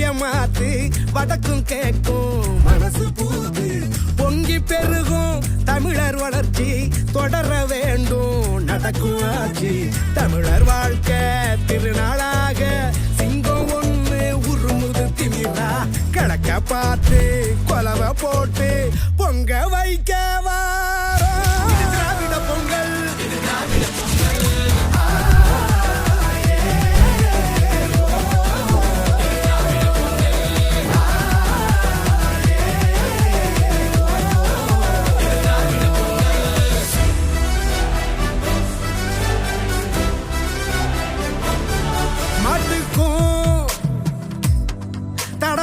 திசைய மாத்து வடக்கும் கேட்கும். மனசு பூத்து பொங்கி பெருகும். தமிழர் வளர்ச்சி தொடர வேண்டும். நடக்கும் ஆட்சி தமிழர் வாழ்க்கை. திருநாளாக சிங்கம் ஒன்று உருமுது திமிரா. கணக்க பார்த்து கொலவை போட்டு பொங்க வைக்க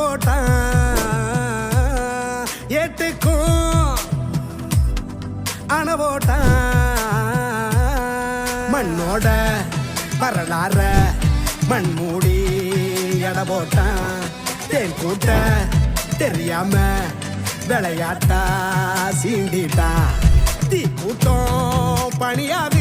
போட்டான். ஏட்டுக்கும் அணை போட்டான். மண்ணோட வரலாற மண் மூடி எடை போட்டான். தேன் கூட்ட தெரியாம விளையாட்டா சீண்டிட்டா. தீ கூட்டம் பணியாது